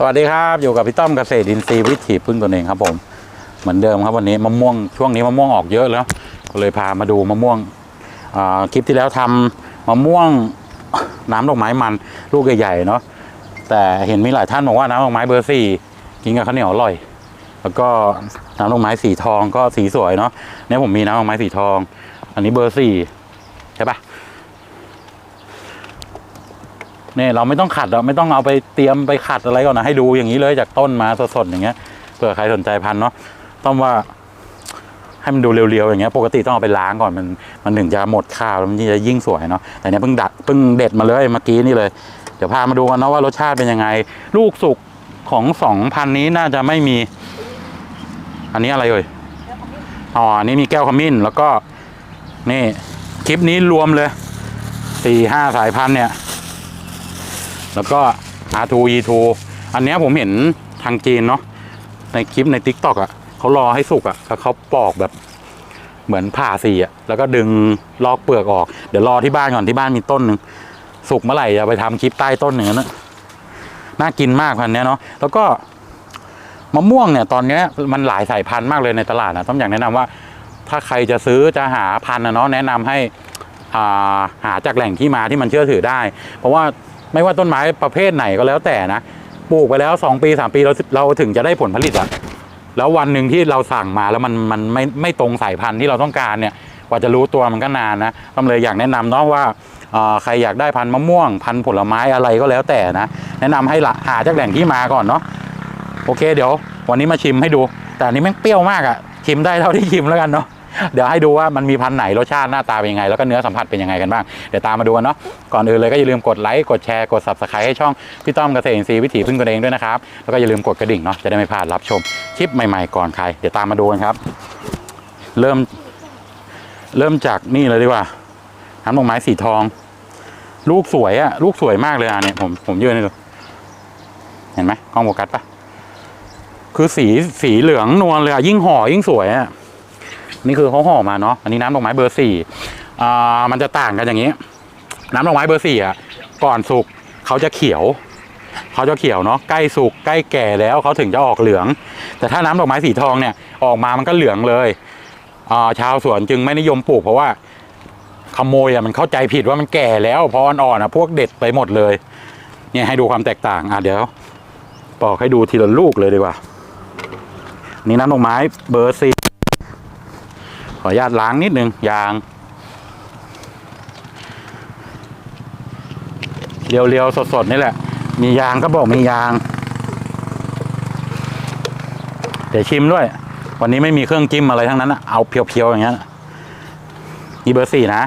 สวัสดีครับอยู่กับพี่ต้อมเกษตรอินทรีย์วิถีพึ่งตนเองครับผมเหมือนเดิมครับวันนี้มะม่วงช่วงนี้มะม่วงออกเยอะแล้วก็เลยพามาดูมะม่วงคลิปที่แล้วทำมะม่วงน้ำดอกไม้มันลูกใหญ่ๆเนาะแต่เห็นมีหลายท่านบอกว่าน้ำดอกไม้เบอร์สี่กินกับข้าวเหนียวอร่อย แล้วก็น้ำดอกไม้สีทองก็สีสวยเนาะเนี่ยผมมีน้ำดอกไม้สีทอง อันนี้เบอร์สี่ใช่ปะ เนี่ยเราไม่ต้องขัดเราไม่ต้องเอาไปเตรียมไปขัดอะไรก่อนนะให้ดูอย่างนี้เลยจากต้นมาสดๆอย่างเงี้ยเผื่อใครสนใจพันเนาะต้องว่าให้มันดูเรียวๆอย่างเงี้ยปกติต้องเอาไปล้างก่อนมันมันถึงจะหมดข้าวแล้วมันจะยิ่งสวยเนาะแต่เนี้ยเพิ่งดัดเพิ่งเด็ดมาเลยเมื่อกี้นี่เลย เดี๋ยวพามาดูกันเนาะว่ารสชาติเป็นยังไง ลูกสุกของสองพันนี้น่าจะไม่มี อันนี้อะไรเอ่ยอ๋ออันนี้มีแก้วขมิ้นแล้วก็นี่คลิปนี้รวมเลยสี่ห้าสายพันธุ์เนี่ย แล้วก็ R2 E2 อันเนี้ยผมเห็นทางจีนเนาะในคลิปใน t ิ k t o k อะเขารอให้สุกอะแล้วเขาปอกแบบเหมือนผ่าสีอะแล้วก็ดึงลอกเปลือกออก เดี๋ยวรอที่บ้านก่อนที่บ้านมีต้นหนึ่งสุกเมื่อไหร่จะไปทำคลิปใต้ต้นอย่างนั้นนะน่ากินมากพันเนี้ยเนาะแล้วก็มะม่วงเนี่ยตอนเนี้ยมันหลายสายพันธุ์มากเลยในตลาดนะต้องอยากแนะนำว่า ถ้าใครจะซื้อจะหาพันธุ์นะเนาะแนะนำให้อ่าหาจากแหล่งที่มาที่มันเชื่อถือได้ เพราะว่า ไม่ว่าต้นไม้ประเภทไหนก็แล้วแต่นะปลูกไปแล้วสองปีสามปีเราเราถึงจะได้ผลผลิตอะแล้ววันหนึ่งที่เราสั่งมาแล้วมันมันไม่ไม่ตรงสายพันธุ์ที่เราต้องการเนี่ยกว่าจะรู้ตัวมันก็นานนะก็เลยอยากแนะนำเนาะว่าอ่อใครอยากได้พันธุ์มะม่วง พันธุ์ผลไม้อะไรก็แล้วแต่นะ แนะนำให้ละหาจากแหล่งที่มาก่อนเนาะโอเคเดี๋ยว วันนี้มาชิมให้ดู แต่อันนี้แม่งเปรี้ยวมากอะชิมได้เท่าที่ชิมแล้วกันเนาะ เดี๋ยวให้ดูว่ามันมีพันธุ์ไหนรสชาติหน้าตาเป็นยังไง แล้วก็เนื้อสัมผัสเป็นยังไงกันบ้าง เดี๋ยวตามมาดูกันเนาะ ก่อนอื่นเลยก็อย่าลืมกดไลค์ กดแชร์ กด subscribe ให้ช่องพี่ต้อมเกษตรอินทรีย์วิถีพึ่งตนเองด้วยนะครับ แล้วก็อย่าลืมกดกระดิ่งเนาะ จะได้ไม่พลาดรับชมคลิปใหม่ๆก่อนใคร เดี๋ยวตามมาดูกันครับ เริ่ม เริ่มจากนี่เลยดีกว่าน้ำดอกไม้สีทอง ลูกสวยอะลูกสวยมากเลยอะเนี่ยผมผมยืนให้ดูเห็นไหมกล้องโฟกัสปะคือสีสีเหลืองนวลเลยอะยิ่งห่อยิ่งสวยอะ นี่คือเขาห่อมาเนาะอันนี้น้ำดอกไม้เบอร์สี่อ่ามันจะต่างกันอย่างนี้ น้ำดอกไม้เบอร์สี่อะก่อนสุกเขาจะเขียวเขาจะเขียวเนาะใกล้สุกใกล้แก่แล้วเขาถึงจะออกเหลือง แต่ถ้าน้ำดอกไม้สีทองเนี่ยออกมามันก็เหลืองเลยอ่าชาวสวนจึงไม่นิยมปลูกเพราะว่าขโมยอะมันเข้าใจผิดว่ามันแก่แล้วพออ่อนๆอะพวกเด็ดไปหมดเลย เนี่ยให้ดูความแตกต่างอะเดี๋ยวปอกให้ดูทีละลูกเลยดีกว่า นี่น้ำดอกไม้เบอร์สี่ ออนุญาตล้างนิดนึงยางเรียวๆ สดๆ นี่แหละ มียางก็บอกมียาง เดี๋ยวชิมด้วย วันนี้ไม่มีเครื่องจิ้มอะไรทั้งนั้นอะเอาเพียวๆ อย่างเงี้ยนี่เบอร์สี่นะ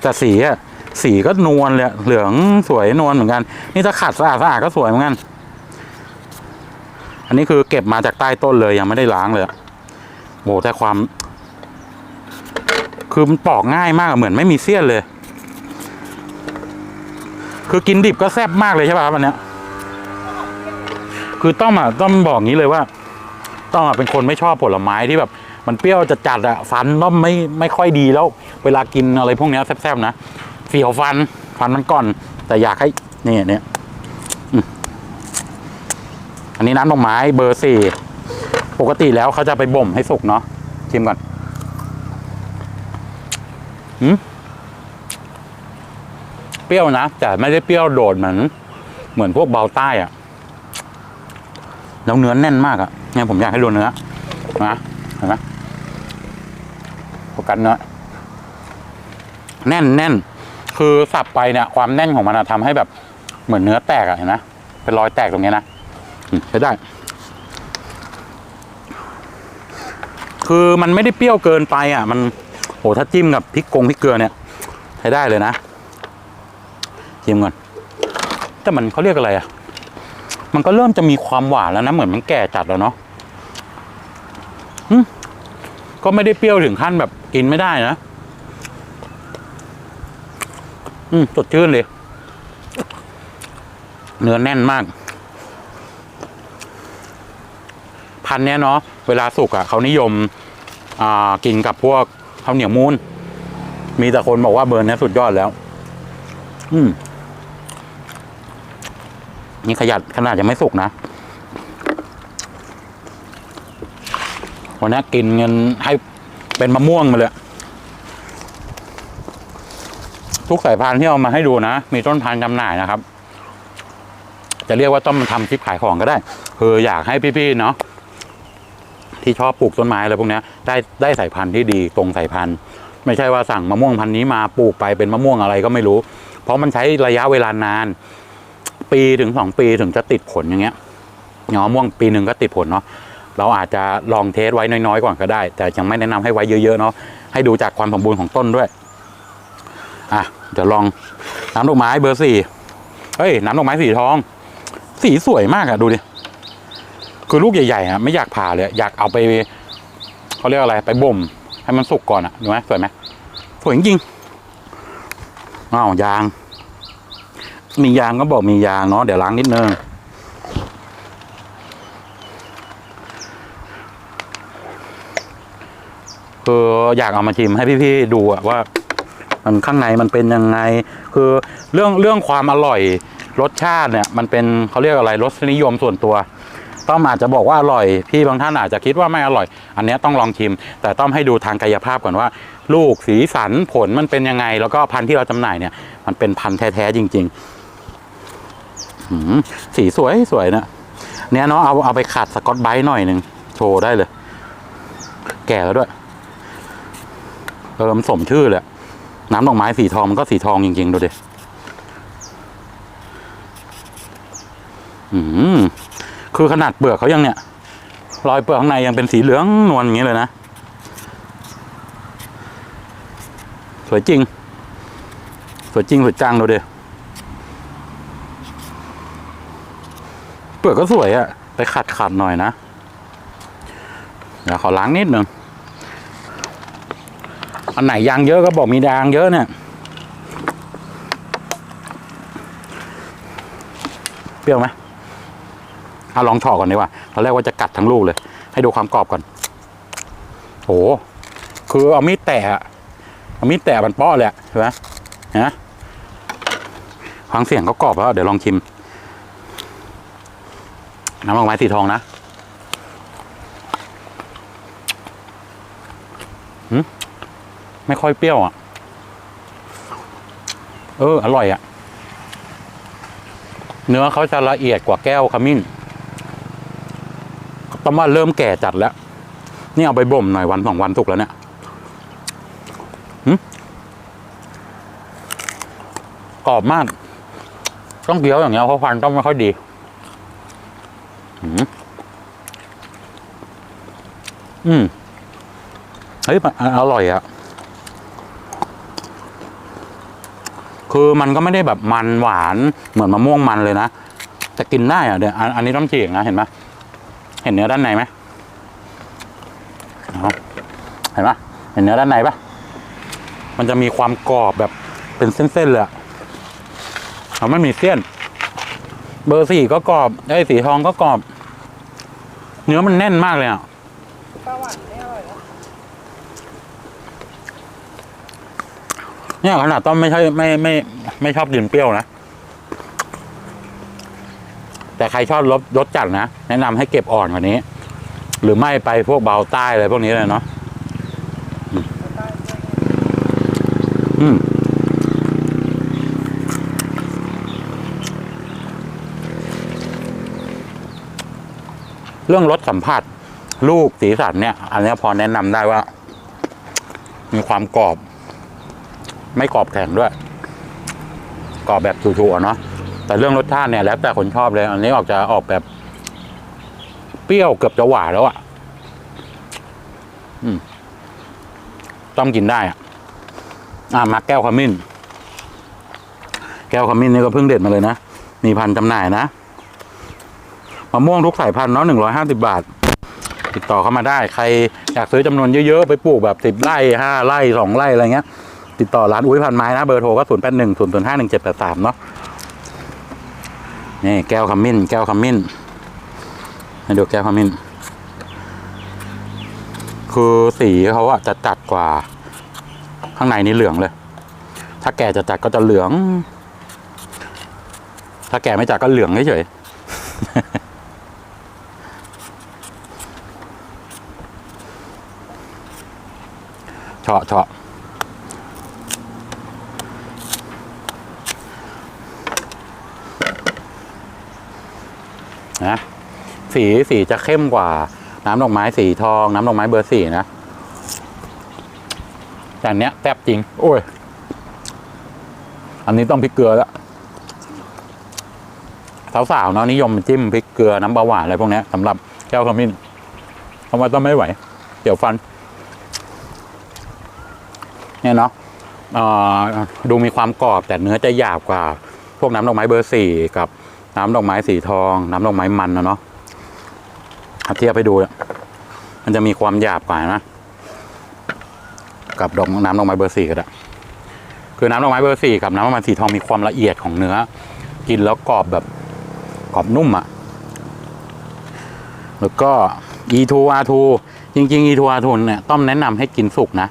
แต่สีอะสีก็นวลเลยเหลืองสวยนวลเหมือนกัน นี่ถ้าขัดสะอาดสะอาดก็สวยเหมือนกัน อันนี้คือเก็บมาจากใต้ต้นเลยยังไม่ได้ล้างเลยอะโหแต่ความ คือมันปอกง่ายมากเหมือนไม่มีเสี้ยนเลย คือกินดิบก็แซ่บมากเลยใช่ป่ะครับอันเนี้ยคือต้อมอะต้อมบอกงี้เลยว่า ต้อมอะเป็นคนไม่ชอบผลไม้ที่แบบ มันเปรี้ยวจะจัดอะฟันต้อมไม่ไม่ค่อยดีแล้ว เวลากินอะไรพวกเนี้ยแซ่บๆนะเสียวฟันฟันมันก่อน แต่อยากให้นี่เนี่ย อันนี้น้ำดอกไม้เบอร์สี่ปกติแล้วเขาจะไปบ่มให้สุกเนาะชิมก่อนเปรี้ยวนะแต่ไม่ได้เปรี้ยวโดดเหมือนเหมือนพวกเบาใต้อะแล้วเนื้อแน่นมากอะเนี่ยผมอยากให้ดูเนื้อนะเห็นไหมโฟกัสเนื้อแน่นแน่นคือสับไปเนี่ยความแน่นของมันทำให้แบบเหมือนเนื้อแตกอะเห็นไหมเป็นรอยแตกตรงนี้นะ ใช้ได้ คือมันไม่ได้เปรี้ยวเกินไปอะ มันโหถ้าจิ้มกับพริกกงพริกเกลือเนี่ยใช้ได้เลยนะชิมก่อนแต่มันเขาเรียกอะไรอะ มันก็เริ่มจะมีความหวานแล้วนะเหมือนมันแก่จัดแล้วเนาะก็ไม่ได้เปรี้ยวถึงขั้นแบบกินไม่ได้นะ อืมสดชื่นเลย เนื้อแน่นมาก พันธุ์เนี้ยเนาะเวลาสุกอะเขานิยมอ่ากินกับพวกข้าวเหนียวมูนมีแต่คนบอกว่าเบอร์เนี้ยสุดยอดแล้ว อืมนี่ขยัดขนาดยังไม่สุกนะวันนี้กินเงินให้เป็นมะม่วงมาเลย ทุกสายพันธุ์ที่เอามาให้ดูนะ มีต้นพันธุ์จำหน่ายนะครับ จะเรียกว่าต้นมันทำคลิปขายของก็ได้ คืออยากให้พี่ๆเนาะ ที่ชอบปลูกต้นไม้อะไรพวกนี้ได้ได้สายพันธุ์ที่ดีตรงสายพันธุ์ ไม่ใช่ว่าสั่งมะม่วงพันธุ์นี้มาปลูกไปเป็นมะม่วงอะไรก็ไม่รู้ เพราะมันใช้ระยะเวลานาน ปีถึงสองปีถึงจะติดผลอย่างเงี้ยเงามะม่วงปีหนึ่งก็ติดผลเนาะเราอาจจะลองเทสไว้น้อยๆก่อนก็ได้ แต่ยังไม่แนะนำให้ไว้เยอะๆเนาะให้ดูจากความสมบูรณ์ของต้นด้วยอะเดี๋ยวลองน้ำดอกไม้เบอร์สี่เฮ้ยน้ำดอกไม้สีทอง สีสวยมากอะดูดิ คือลูกใหญ่ๆอะไม่อยากผ่าเลยอยากเอาไปเขาเรียกอะไรไปบ่ม ให้มันสุกก่อนอะดูไหมสวยไหมสวยจริงอ้าวยาง มียางก็บอกมียางเนาะเดี๋ยวล้างนิดนึงคืออยากเอามาชิมให้พี่ๆดูอะว่า มันข้างในมันเป็นยังไง คือเรื่องเรื่องความอร่อยรสชาติเนี่ย มันเป็นเขาเรียกอะไรรสนิยมส่วนตัว ต้อมอาจจะบอกว่าอร่อย พี่บางท่านอาจจะคิดว่าไม่อร่อย อันนี้ต้องลองชิม แต่ต้องให้ดูทางกายภาพก่อนว่า ลูกสีสันผลมันเป็นยังไง แล้วก็พันธุ์ที่เราจำหน่ายเนี่ย มันเป็นพันธุ์แท้ๆจริงๆหืมสีสวยสวยนะเนี่ยเนาะเอาเอาไปขัดสกอตไบรท์หน่อยหนึ่งโชว์ได้เลย แก่แล้วด้วยเออมันสมชื่อเลยน้ำดอกไม้สีทองมันก็สีทองจริงๆดูดิอืม คือขนาดเปลือกเขายังเนี่ย รอยเปลือกข้างในยังเป็นสีเหลืองนวลอย่างนี้เลยนะ สวยจริง สวยจริงสวยจังดูดิเปลือกก็สวยอะไปขัดขัดหน่อยนะ เดี๋ยวขอล้างนิดหนึ่งอันไหนยางเยอะก็บอกมียางเยอะเนี่ย เปรี้ยวไหม อาลองเฉาะก่อนดีกว่าตอนแรกว่าจะกัดทั้งลูกเลย ให้ดูความกรอบก่อนโหคือเอามีดแตะเอามีดแตะมันเปาะเลยอะเห็นไหมฮะฟังเสียงก็กรอบแล้ว เดี๋ยวลองชิม น้ำดอกไม้สีทองนะืไม่ค่อยเปรี้ยวอะ เออ อร่อยอะ เนื้อเขาจะละเอียดกว่าแก้วขมิ้น ต้องว่าเริ่มแก่จัดแล้ว นี่เอาไปบ่มหน่อยวันสองวันสุกแล้วเนี่ยหึกรอบมาก ต้องเคี้ยวอย่างเงี้ยเพราะฟันต้องไม่ค่อยดีหืมอืมเฮ้ยมันอร่อยอะคือมันก็ไม่ได้แบบมันหวานเหมือนมะม่วงมันเลยนะ แต่กินได้อะเดี๋ยวอันอันนี้ต้องเฉีกนะเห็นไหม เห็นเนื้อด้านในไหมเห็นปะเห็นเนื้อด้านในปะมันจะมีความกรอบแบบเป็นเส้นๆเลยอะเอาไม่มีเส้น เบอร์สี่ก็กรอบไอ้สีทองก็กรอบ เนื้อมันแน่นมากเลยอะปลาหวานไม่อร่อยเนี่ยขนาดต้อมไม่ใช่ไม่ไม่ไม่ชอบกินเปรี้ยวนะ แต่ใครชอบรสรสจัดนะ แนะนำให้เก็บอ่อนกว่านี้ หรือไม่ไปพวกเบาใต้อะไรพวกนี้เลยเนาะอืมเรื่องรสสัมผัสลูกสีสันเนี่ย อันนี้พอแนะนำได้ว่า มีความกรอบ ไม่กรอบแข็งด้วย กรอบแบบจู่ๆเนาะ แต่เรื่องรสชาติเนี่ยแล้วแต่คนชอบเลย อันนี้ออกจะออกแบบ เปรี้ยวเกือบจะหวานแล้วอะ่ะอืมต้องกินได้อะอะมาแก้วขมิ้น แก้วขมิ้นนี่ก็เพิ่งเด็ดมาเลยนะ มีพันจำหน่ายนะมะม่วงทุกสายพันธุ์เนาะหนึ่งร้อยห้าสิบาท ติดต่อเข้ามาได้ ใครอยากซื้อจำนวนเยอะๆ ไปปลูกแบบสิบไร่ห้าไร่สองไร่อะไรเงี้ย ติดต่อร้านอุ้ยพันไม้นะ เบอร์โทรก็ศูนย์แปดหนึ่งศูนย์ศูนย์ห้าหนึ่งเจ็ดแปดสามเนาะ นี่แก้วขมิ้น แก้วขมิ้นให้ดูแก้วขมิ้น คือสีเขาอะจะจัดกว่า ข้างในนี่เหลืองเลย ถ้าแก่จะจัดก็จะเหลือง ถ้าแก่ไม่จัดก็เหลืองเฉยเฉาะเฉาะ นะสีสีจะเข้มกว่า น้ำดอกไม้สีทอง น้ำดอกไม้เบอร์สี่นะแต่เนี้ยแซ่บจริง โอ้ย อันนี้ต้องพริกเกลือแล้วสาวๆเนาะนิยมจิ้มพริกเกลือน้ำปลาหวานอะไรพวกนี้สำหรับแก้วขมิ้นเพราะว่าต้องไม่ไหว เดี๋ยวฟัน เนี่ยเนาะดูมีความกรอบแต่เนื้อจะหยาบกว่า พวกน้ำดอกไม้เบอร์สี่กับ น้ำดอกไม้สีทอง น้ำดอกไม้มันนะเนาะเทียบไปดูเนี่ยมันจะมีความหยาบกว่านะ กับดอกน้ำดอกไม้เบอร์สี่ก็ได้คือน้ำดอกไม้เบอร์สี่กับน้ำดอกไม้สีทองมีความละเอียดของเนื้อ กินแล้วกรอบแบบกรอบนุ่มอะ่ะ แล้วก็ E2 R2 จริงๆ E2 R2 เนี่ยต้อมแนะนำให้กินสุกนะ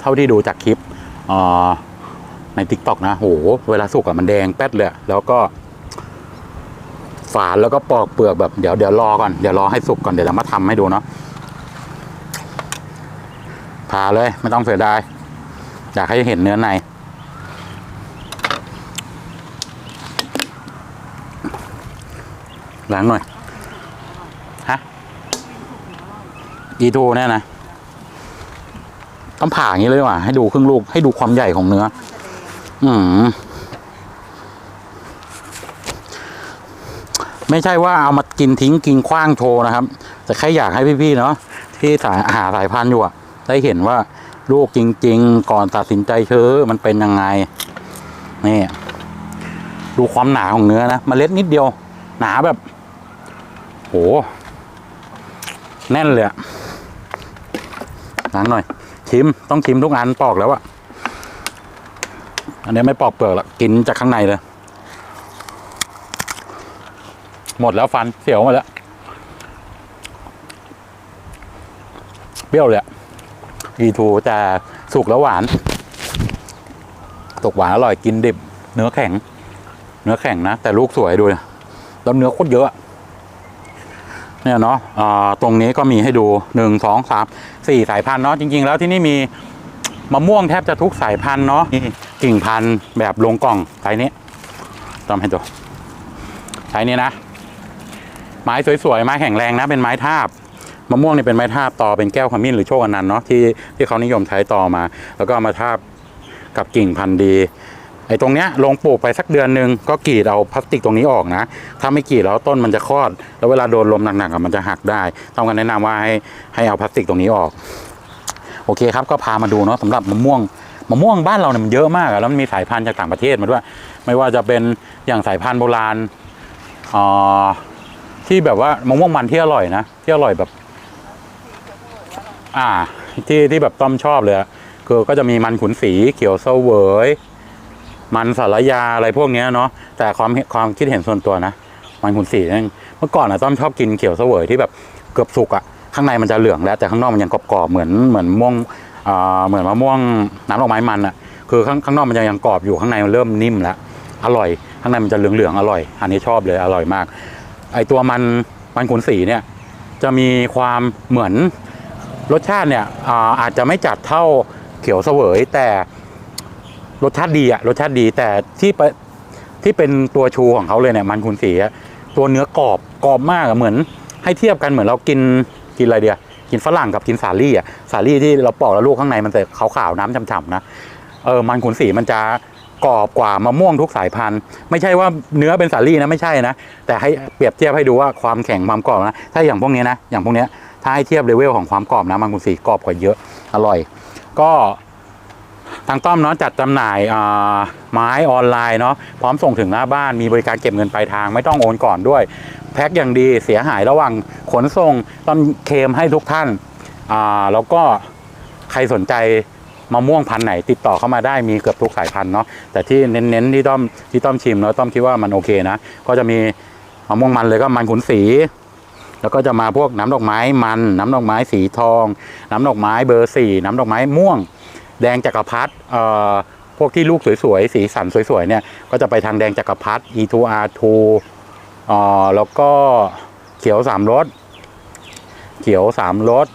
เท่าที่ดูจากคลิปอ่อ ใน t ิ k t o k นะโหเวลาสุกอะมันแดงแป๊ดเลยแล้วก็ ฝานแล้วก็ปอกเปลือกแบบเดี๋ยวเดี๋ยวรอก่อนเดี๋ยวรอให้สุกก่อนเดี๋ยวเรามาทำให้ดูเนาะผ่าเลยไม่ต้องเสียดายอยากให้เห็นเนื้อในล้างหน่อย ฮะ อีทูเนี่ยนะ ต้องผ่าอย่างนี้เลยว่ะให้ดูครึ่งลูก ให้ดูความใหญ่ของเนื้อ อืมไม่ใช่ว่าเอามากินทิ้งกินขว้างโชว์นะครับ แต่แค่อยากให้พี่ๆเนาะที่สายหาสายพันธุ์อยู่อะได้เห็นว่าลูกจริง ๆ ก่อนตัดสินใจซื้อมันเป็นยังไง นี่ ดูความหนาของเนื้อนะมเมล็ดนิดเดียว หนาแบบ โห แน่นเลยอะล้างหน่อย ชิมต้องชิมทุกอันปอกแล้วอะ อันนี้ไม่ปอกเปลือกละกินจากข้างในเลย หมดแล้วฟันเสียวหมดแล้ว เปรี้ยวเลยอะอีทูแต่สุกแล้วหวานตกหวานอร่อยกินดิบ เนื้อแข็ง เนื้อแข็งนะ แต่ลูกสวยดูนะแล้วเนื้อโคตรเยอะเนี่ยเนาะอ่าตรงนี้ก็มีให้ดูหนึ่งสองสามสี่สายพันธุ์เนาะจริง ๆ แล้วที่นี่มี มะม่วงแทบจะทุกสายพันธุ์เนาะนี่กิ่งพันธุ์แบบลงกล่องไซส์นี้ตามให้ดูไซส์นี้นะ ไม้สวยๆไม้แข็งแรงนะ เป็นไม้ทาบมะม่วงเนี่ยเป็นไม้ทาบต่อเป็นแก้วขมิ้นหรือโชคอนันต์เนาะที่ที่เขานิยมใช้ต่อมา แล้วก็เอามาทาบกับกิ่งพันธุ์ดีไอ้ตรงเนี้ยลงปลูกไปสักเดือนหนึ่งก็กรีดเอาพลาสติกตรงนี้ออกนะ ถ้าไม่กรีดแล้วต้นมันจะคลอด แล้วเวลาโดนลมหนักๆอะมันจะหักได้ต้องการแนะนำว่าให้ให้เอาพลาสติกตรงนี้ออก โอเคครับก็พามาดูเนาะสำหรับมะม่วงมะม่วงบ้านเราเนี่ยมันเยอะมากแล้วมันมีสายพันธุ์จากต่างประเทศมาด้วย ไม่ว่าจะเป็นอย่างสายพันธุ์โบราณอ่าที่แบบว่ามะม่วงมันที่อร่อยนะ ที่อร่อยแบบ อ่า ที่ที่แบบต้อมชอบเลยคือก็จะมีมันขุนสีเขียวเสวยมันสารยาอะไรพวกเนี้ยเนาะแต่ความความคิดเห็นส่วนตัวนะ มันขุนสีนั่นเมื่อก่อนอะต้อมชอบกินเขียวเสวยที่แบบเกือบสุกอะ ข้างในมันจะเหลืองแล้วแต่ข้างนอกมันยังกรอบๆเหมือนเหมือนม่วงเหมือนมะม่วงน้ำดอกไม้มันอะคือข้างข้างนอกมันยังยังกรอบอยู่ข้างในมันเริ่มนิ่มแล้วอร่อย ข้างในมันจะเหลืองๆอร่อย อันนี้ชอบเลยอร่อยมาก ไอตัวมันมันขุนสีเนี่ยจะมีความเหมือนรสชาติเนี่ยอาอาจจะไม่จัดเท่าเขียวเสวยแต่รสชาติดีอะรสชาติดีแต่ที่ไปที่เป็นตัวชูของเขาเลยเนี่ยมันคุณสีตัวเนื้อกรอบกรอบมากเหมือน ให้เทียบกันเหมือนเรากิน กินอะไรเดียกินฝรั่งกับกินสาลี่อะสาลี่ที่เราปอกแล้วลูกข้างในมันจะขาวๆน้ำฉ่ำๆนะเออมันขุนสีมันจะกรอบกว่ามะม่วงทุกสายพันธุ์ ไม่ใช่ว่าเนื้อเป็นสาลี่นะไม่ใช่นะ แต่ให้เปรียบเทียบให้ดูว่าความแข็งความกรอบนะ ถ้าอย่างพวกนี้นะ อย่างพวกนี้ถ้าให้เทียบเลเวลของความกรอบนะมังคุดสีกรอบกว่าเยอะอร่อย ก็ ทางต้อมเนาะจัดจำหน่ายไม้ออนไลน์เนาะพร้อมส่งถึงหน้าบ้านมีบริการเก็บเงินปลายทางไม่ต้องโอนก่อนด้วย แพ็คอย่างดีเสียหายระหว่างขนส่งต้อมเคมให้ทุกท่านอ่าแล้วก็ใครสนใจมะม่วงพันธุ์ไหนติดต่อเข้ามาได้มีเกือบทุกสายพันธุ์เนาะแต่ที่เน้นๆที่ต้อมที่ต้อมชิมเนาะต้อมคิดว่ามันโอเคนะ ก็จะมีมะม่วงมันเลยก็มันขุนสีแล้วก็จะมาพวกน้ำดอกไม้มัน น้ำดอกไม้สีทอง น้ำดอกไม้เบอร์สี่น้ำดอกไม้ม่วง แดงจักรพรรดิเอ่อพวกที่ลูกสวยๆ สีสันสวยๆเนี่ยก็จะไปทางแดงจักรพรรดิ E2R2 เอ่อแล้วก็เขียวสามรสเขียวสามรส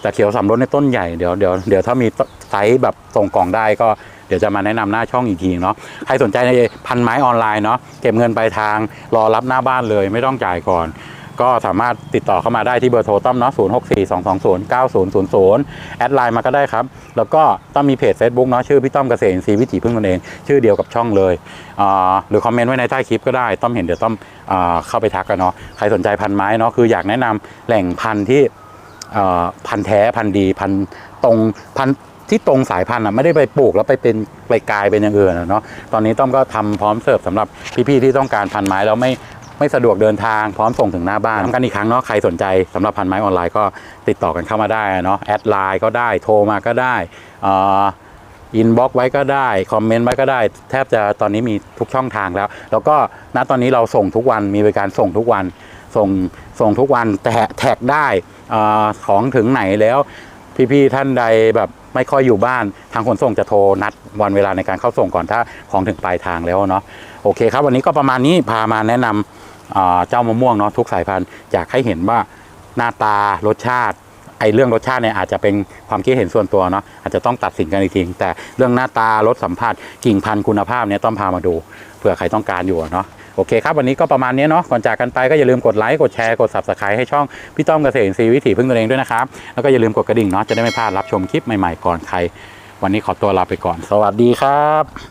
แต่เขียวสามรสในต้นใหญ่เดี๋ยวเดี๋ยวเดี๋ยวถ้ามีไซส์แบบส่งกล่องได้ก็เดี๋ยวจะมาแนะนำหน้าช่องอีกทีเนาะใครสนใจในพันไม้ออนไลน์เนาะเก็บเงินปลายทางรอรับหน้าบ้านเลยไม่ต้องจ่ายก่อน ก็สามารถติดต่อเข้ามาได้ที่เบอร์โทรต้อมเนาะ0 6 4 2 2 0 9 0 0 0แอดไลน์มาก็ได้ครับ แล้วก็ต้องมีเพจ Facebook เนาะชื่อพี่ต้อมเกษตรอินทรีวิถีพึ่งตนเอง ชื่อเดียวกับช่องเลยหรือคอมเมนต์ไว้ในใต้คลิปก็ได้ ต้อมเห็นเดี๋ยวต้อมอ่าเข้าไปทักกันเนาะใครสนใจพันไม้เนาะคืออยากแนะนำแหล่งพันธุ์ที่พันธุ์แท้พันธุ์ดีพันธุ์ตรงพันธุ์ที่ตรงสายพันธุ์อะไม่ได้ไปปลูกแล้วไปเป็นไปกลายเป็นอย่างอื่นเนาะตอนนี้ต้อมก็ทำพร้อมเสิร์ฟสำหรับพี่ๆที่ต้องการพันไม้แล้วไม่ ไม่สะดวกเดินทางพร้อมส่งถึงหน้าบ้านทำกันอีกครั้งเนาะใครสนใจสำหรับพันไม้ออนไลน์ก็ติดต่อกันเข้ามาได้เนาะแอดไลน์ก็ได้โทรมาก็ได้อินบ็อกไว้ก็ได้ คอมเมนต์ไว้ก็ได้ แทบจะตอนนี้มีทุกช่องทางแล้ว แล้วก็ณตอนนี้เราส่งทุกวันมีบริการส่งทุกวันส่งส่งทุกวันแต่แท็กได้ของถึงไหนแล้ว พี่ๆท่านใดแบบไม่ค่อยอยู่บ้านทางขนส่งจะโทรนัดวันเวลาในการเข้าส่งก่อนถ้าของถึงปลายทางแล้วเนาะโอเคครับ วันนี้ก็ประมาณนี้พามาแนะนำอ่า เจ้ามะม่วงเนาะทุกสายพันธุ์อยากให้เห็นว่าหน้าตารสชาติไอ้เรื่องรสชาติเนี่ยอาจจะเป็นความคิดเห็นส่วนตัวเนาะอาจจะต้องตัดสินกันอีกทีแต่เรื่องหน้าตารสสัมผัสกิ่งพันธุ์คุณภาพเนี่ยต้องพามาดูเผื่อใครต้องการอยู่เนาะโอเคครับ วันนี้ก็ประมาณนี้เนาะก่อนจากกันไปก็อย่าลืมกดไลค์กดแชร์กด subscribe ให้ช่องพี่ต้อมเกษตรอินทรีวิถีพึ่งตัวเองด้วยนะครับ แล้วก็อย่าลืมกดกระดิ่งเนาะจะได้ไม่พลาดรับชมคลิปใหม่ๆก่อนใคร วันนี้ขอตัวลาไปก่อน สวัสดีครับ